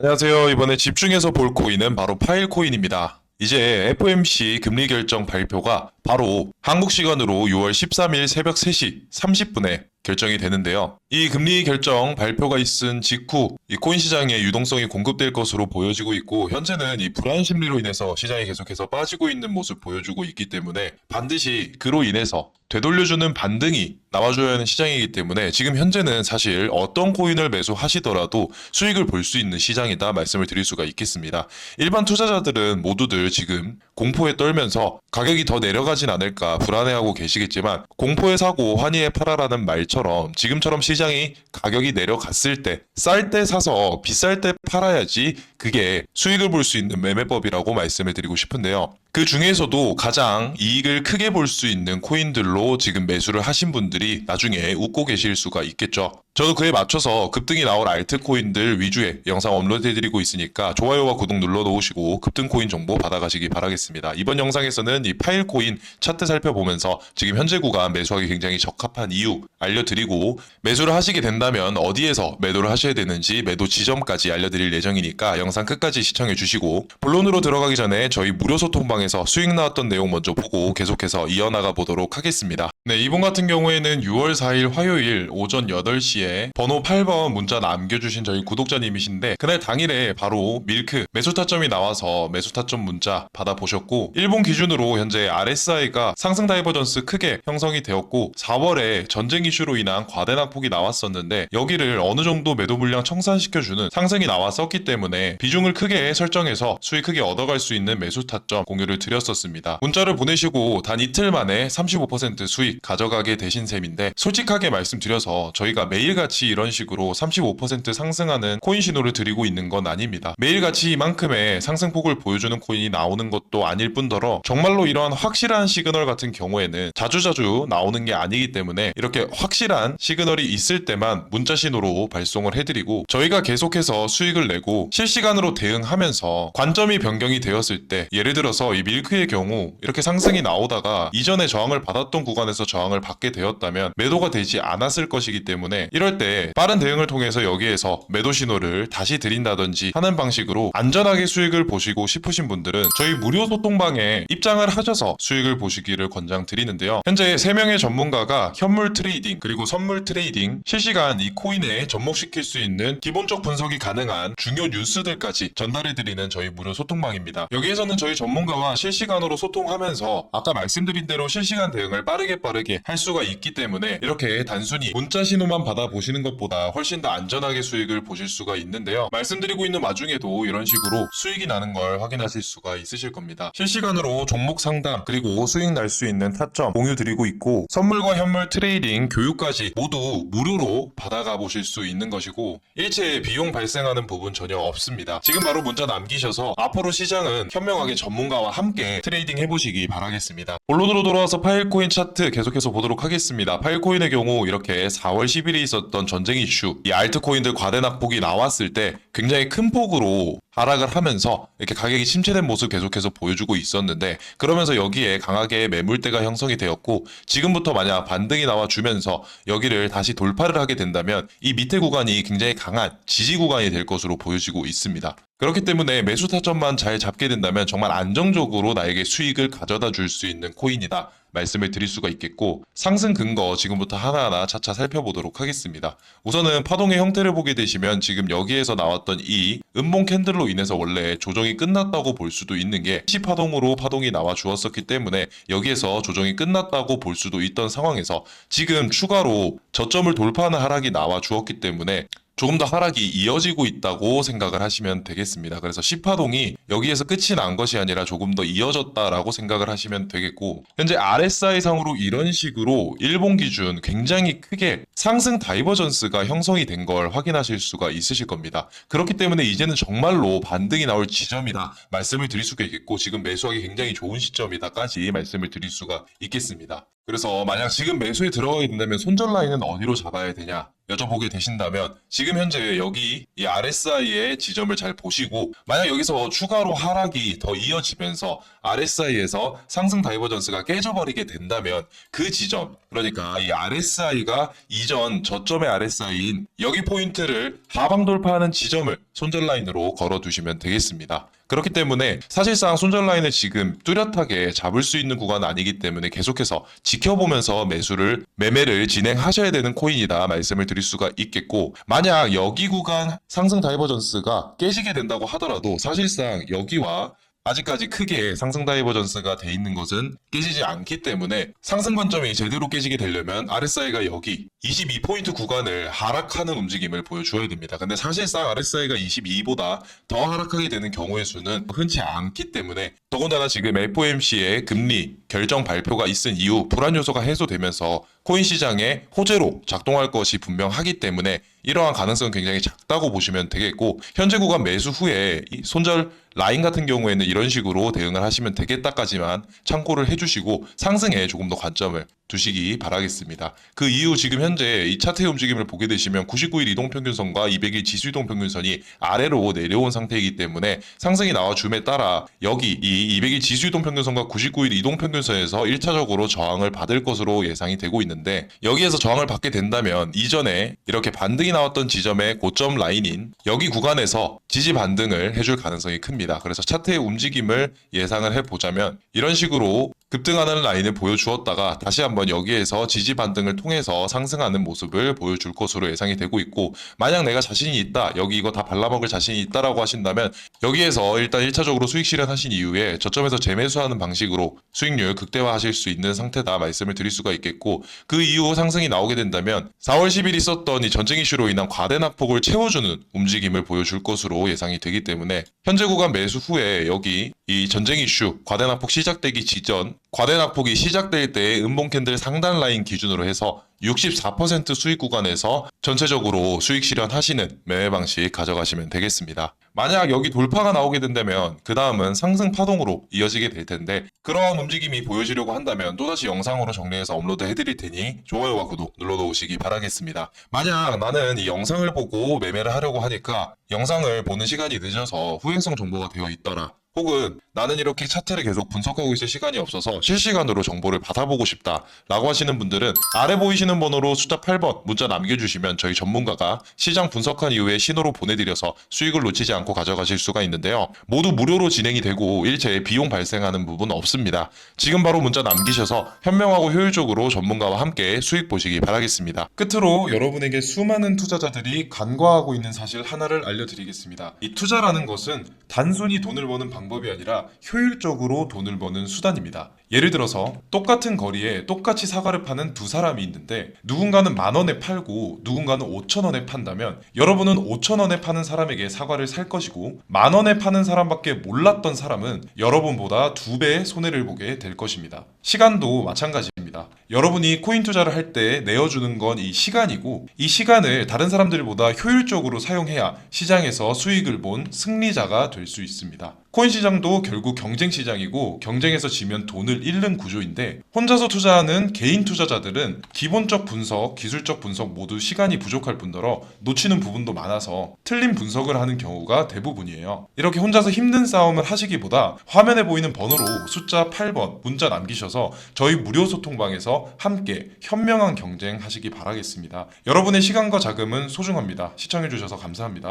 안녕하세요. 이번에 집중해서 볼 코인은 바로 파일 코인입니다. 이제 FOMC 금리 결정 발표가 바로 한국 시간으로 6월 13일 새벽 3시 30분에 결정이 되는데요. 이 금리 결정 발표가 있은 직후 이 코인 시장에 유동성이 공급될 것으로 보여지고 있고 현재는 이 불안 심리로 인해서 시장이 계속해서 빠지고 있는 모습 보여주고 있기 때문에 반드시 그로 인해서 되돌려주는 반등이 나와줘야 하는 시장이기 때문에 지금 현재는 사실 어떤 코인을 매수하시더라도 수익을 볼 수 있는 시장이다 말씀을 드릴 수가 있겠습니다. 일반 투자자들은 모두들 지금 공포에 떨면서 가격이 더 내려가진 않을까 불안해하고 계시겠지만 공포에 사고 환희에 팔아라는 말처럼 지금처럼 시장이 가격이 내려갔을 때 쌀 때 사서 비쌀 때 팔아야지 그게 수익을 볼 수 있는 매매법이라고 말씀을 드리고 싶은데요. 그 중에서도 가장 이익을 크게 볼 수 있는 코인들로 지금 매수를 하신 분들이 나중에 웃고 계실 수가 있겠죠. 저도 그에 맞춰서 급등이 나올 알트코인들 위주의 영상 업로드해드리고 있으니까 좋아요와 구독 눌러놓으시고 급등 코인 정보 받아가시기 바라겠습니다. 이번 영상에서는 이 파일 코인 차트 살펴보면서 지금 현재 구간 매수하기 굉장히 적합한 이유 알려드리고 매수를 하시게 된다면 어디에서 매도를 하셔야 되는지 매도 지점까지 알려드릴 예정이니까 영상 끝까지 시청해 주시고 본론으로 들어가기 전에 저희 무료 소통방 에서 수익 나왔던 내용 먼저 보고 계속해서 이어나가 보도록 하겠습니다. 네, 이번 같은 경우에는 6월 4일 화요일 오전 8시에 번호 8번 문자 남겨주신 저희 구독자님이신데 그날 당일에 바로 밀크 매수 타점이 나와서 매수 타점 문자 받아보셨고 일본 기준으로 현재 RSI가 상승 다이버전스 크게 형성이 되었고 4월에 전쟁 이슈로 인한 과대 낙폭이 나왔었는데 여기를 어느 정도 매도 물량 청산시켜주는 상승이 나왔었기 때문에 비중을 크게 설정해서 수익 크게 얻어갈 수 있는 매수 타점 공유를 드렸었습니다. 문자를 보내시고 단 이틀 만에 35% 수익 가져가게 되신 셈인데 솔직하게 말씀드려서 저희가 매일같이 이런 식으로 35% 상승하는 코인 신호를 드리고 있는 건 아닙니다. 매일같이 이만큼의 상승폭을 보여주는 코인이 나오는 것도 아닐 뿐더러 정말로 이러한 확실한 시그널 같은 경우에는 자주자주 나오는 게 아니기 때문에 이렇게 확실한 시그널이 있을 때만 문자 신호로 발송을 해드리고 저희가 계속해서 수익을 내고 실시간으로 대응하면서 관점이 변경이 되었을 때 예를 들어서 이 밀크의 경우 이렇게 상승이 나오다가 이전에 저항을 받았던 구간에서 저항을 받게 되었다면 매도가 되지 않았을 것이기 때문에 이럴 때 빠른 대응을 통해서 여기에서 매도 신호를 다시 드린다든지 하는 방식으로 안전하게 수익을 보시고 싶으신 분들은 저희 무료 소통방에 입장을 하셔서 수익을 보시기를 권장드리는데요. 현재 3명의 전문가가 현물 트레이딩 그리고 선물 트레이딩 실시간 이 코인에 접목시킬 수 있는 기본적 분석이 가능한 중요 뉴스들까지 전달해드리는 저희 무료 소통방입니다. 여기에서는 저희 전문가와 실시간으로 소통하면서 아까 말씀드린 대로 실시간 대응을 빠르게 빠르게 할 수가 있기 때문에 이렇게 단순히 문자 신호만 받아보시는 것보다 훨씬 더 안전하게 수익을 보실 수가 있는데요. 말씀드리고 있는 와중에도 이런 식으로 수익이 나는 걸 확인하실 수가 있으실 겁니다. 실시간으로 종목 상담 그리고 수익 날 수 있는 타점 공유 드리고 있고 선물과 현물 트레이딩 교육까지 모두 무료로 받아가 보실 수 있는 것이고 일체 비용 발생하는 부분 전혀 없습니다. 지금 바로 문자 남기셔서 앞으로 시장은 현명하게 전문가와 함께 트레이딩 해보시기 바라겠습니다. 본론으로 돌아와서 파일코인 차트 계속해서 보도록 하겠습니다. 파일코인의 경우 이렇게 4월 10일에 있었던 전쟁 이슈, 이 알트코인들 과대 낙폭이 나왔을 때 굉장히 큰 폭으로 하락을 하면서 이렇게 가격이 침체된 모습 계속해서 보여주고 있었는데 그러면서 여기에 강하게 매물대가 형성이 되었고 지금부터 만약 반등이 나와주면서 여기를 다시 돌파를 하게 된다면 이 밑에 구간이 굉장히 강한 지지 구간이 될 것으로 보여지고 있습니다. 그렇기 때문에 매수 타점만 잘 잡게 된다면 정말 안정적으로 나에게 수익을 가져다 줄 수 있는 코인이다. 말씀을 드릴 수가 있겠고 상승 근거 지금부터 하나하나 차차 살펴보도록 하겠습니다. 우선은 파동의 형태를 보게 되시면 지금 여기에서 나왔던 이 음봉 캔들로 인해서 원래 조정이 끝났다고 볼 수도 있는 게 시파동으로 파동이 나와 주었었기 때문에 여기에서 조정이 끝났다고 볼 수도 있던 상황에서 지금 추가로 저점을 돌파하는 하락이 나와 주었기 때문에 조금 더 하락이 이어지고 있다고 생각을 하시면 되겠습니다. 그래서 시파동이 여기에서 끝이 난 것이 아니라 조금 더 이어졌다라고 생각을 하시면 되겠고 현재 RSI 상으로 이런 식으로 일본 기준 굉장히 크게 상승 다이버전스가 형성이 된 걸 확인하실 수가 있으실 겁니다. 그렇기 때문에 이제는 정말로 반등이 나올 지점이다 말씀을 드릴 수가 있겠고 지금 매수하기 굉장히 좋은 시점이다까지 말씀을 드릴 수가 있겠습니다. 그래서 만약 지금 매수에 들어가게 된다면 손절 라인은 어디로 잡아야 되냐 여쭤보게 되신다면 지금 현재 여기 이 RSI의 지점을 잘 보시고 만약 여기서 추가로 하락이 더 이어지면서 RSI에서 상승 다이버전스가 깨져버리게 된다면 그 지점 그러니까 이 RSI가 이전 저점의 RSI인 여기 포인트를 하방 돌파하는 지점을 손절 라인으로 걸어 두시면 되겠습니다. 그렇기 때문에 사실상 손절 라인을 지금 뚜렷하게 잡을 수 있는 구간은 아니기 때문에 계속해서 지켜보면서 매수를 매매를 진행하셔야 되는 코인이다 말씀을 드릴 수가 있겠고 만약 여기 구간 상승 다이버전스가 깨지게 된다고 하더라도 사실상 여기와 아직까지 크게 상승 다이버전스가 돼 있는 것은 깨지지 않기 때문에 상승 관점이 제대로 깨지게 되려면 RSI가 여기 22포인트 구간을 하락하는 움직임을 보여줘야 됩니다. 근데 사실상 RSI가 22보다 더 하락하게 되는 경우의 수는 흔치 않기 때문에 더군다나 지금 FOMC의 금리 결정 발표가 있은 이후 불안 요소가 해소되면서 코인 시장에 호재로 작동할 것이 분명하기 때문에 이러한 가능성은 굉장히 작다고 보시면 되겠고 현재 구간 매수 후에 이 손절 라인 같은 경우에는 이런 식으로 대응을 하시면 되겠다까지만 참고를 해주시고 상승에 조금 더 관점을 두시기 바라겠습니다. 그 이후 지금 현재 이 차트의 움직임을 보게 되시면 99일 이동평균선과 200일 지수 이동평균선이 아래로 내려온 상태이기 때문에 상승이 나와 줌에 따라 여기 이 200일 지수 이동평균선과 99일 이동평균선에서 1차적으로 저항을 받을 것으로 예상이 되고 있는데 여기에서 저항을 받게 된다면 이전에 이렇게 반등이 나왔던 지점의 고점 라인인 여기 구간에서 지지 반등을 해줄 가능성이 큽니다. 그래서 차트의 움직임을 예상을 해보자면 이런 식으로 급등하는 라인을 보여주었다가 다시 한번 여기에서 지지 반등을 통해서 상승하는 모습을 보여줄 것으로 예상이 되고 있고 만약 내가 자신이 있다 여기 이거 다 발라먹을 자신이 있다라고 하신다면 여기에서 일단 1차적으로 수익 실현하신 이후에 저점에서 재매수하는 방식으로 수익률 극대화하실 수 있는 상태다 말씀을 드릴 수가 있겠고 그 이후 상승이 나오게 된다면 4월 10일 있었던 이 전쟁 이슈로 인한 과대 낙폭을 채워주는 움직임을 보여줄 것으로 예상이 되기 때문에 현재 구간 매수 후에 여기 이 전쟁 이슈 과대 낙폭 시작되기 지전 과대 낙폭이 시작될 때의 음봉 캔들 상단 라인 기준으로 해서 64% 수익 구간에서 전체적으로 수익 실현하시는 매매 방식 가져가시면 되겠습니다. 만약 여기 돌파가 나오게 된다면 그 다음은 상승 파동으로 이어지게 될 텐데 그러한 움직임이 보여지려고 한다면 또다시 영상으로 정리해서 업로드 해드릴 테니 좋아요와 구독 눌러놓으시기 바라겠습니다. 만약 나는 이 영상을 보고 매매를 하려고 하니까 영상을 보는 시간이 늦어서 후행성 정보가 되어 있더라. 혹은 나는 이렇게 차트를 계속 분석하고 있을 시간이 없어서 실시간으로 정보를 받아보고 싶다 라고 하시는 분들은 아래 보이시는 번호로 숫자 8번 문자 남겨주시면 저희 전문가가 시장 분석한 이후에 신호로 보내드려서 수익을 놓치지 않고 가져가실 수가 있는데요. 모두 무료로 진행이 되고 일체의 비용 발생하는 부분 없습니다. 지금 바로 문자 남기셔서 현명하고 효율적으로 전문가와 함께 수익 보시기 바라겠습니다. 끝으로 여러분에게 수많은 투자자들이 간과하고 있는 사실 하나를 알려드리겠습니다. 이 투자라는 것은 단순히 돈을 버는 방법 이 아니라 효율적으로 돈을 버는 수단입니다. 예를 들어서 똑같은 거리에 똑같이 사과를 파는 두 사람이 있는데 누군가는 만 원에 팔고 누군가는 5천 원에 판다면 여러분은 5천 원에 파는 사람에게 사과를 살 것이고 만 원에 파는 사람밖에 몰랐던 사람은 여러분보다 두 배의 손해를 보게 될 것입니다. 시간도 마찬가지입니다. 여러분이 코인 투자를 할 때 내어주는 건 이 시간이고 이 시간을 다른 사람들보다 효율적으로 사용해야 시장에서 수익을 본 승리자가 될 수 있습니다. 코인 시장도 결국 경쟁 시장이고 경쟁에서 지면 돈을 잃는 구조인데 혼자서 투자하는 개인 투자자들은 기본적 분석, 기술적 분석 모두 시간이 부족할 뿐더러 놓치는 부분도 많아서 틀린 분석을 하는 경우가 대부분이에요. 이렇게 혼자서 힘든 싸움을 하시기보다 화면에 보이는 번호로 숫자 8번 문자 남기셔서 저희 무료 소통방에서 함께 현명한 경쟁 하시기 바라겠습니다. 여러분의 시간과 자금은 소중합니다. 시청해주셔서 감사합니다.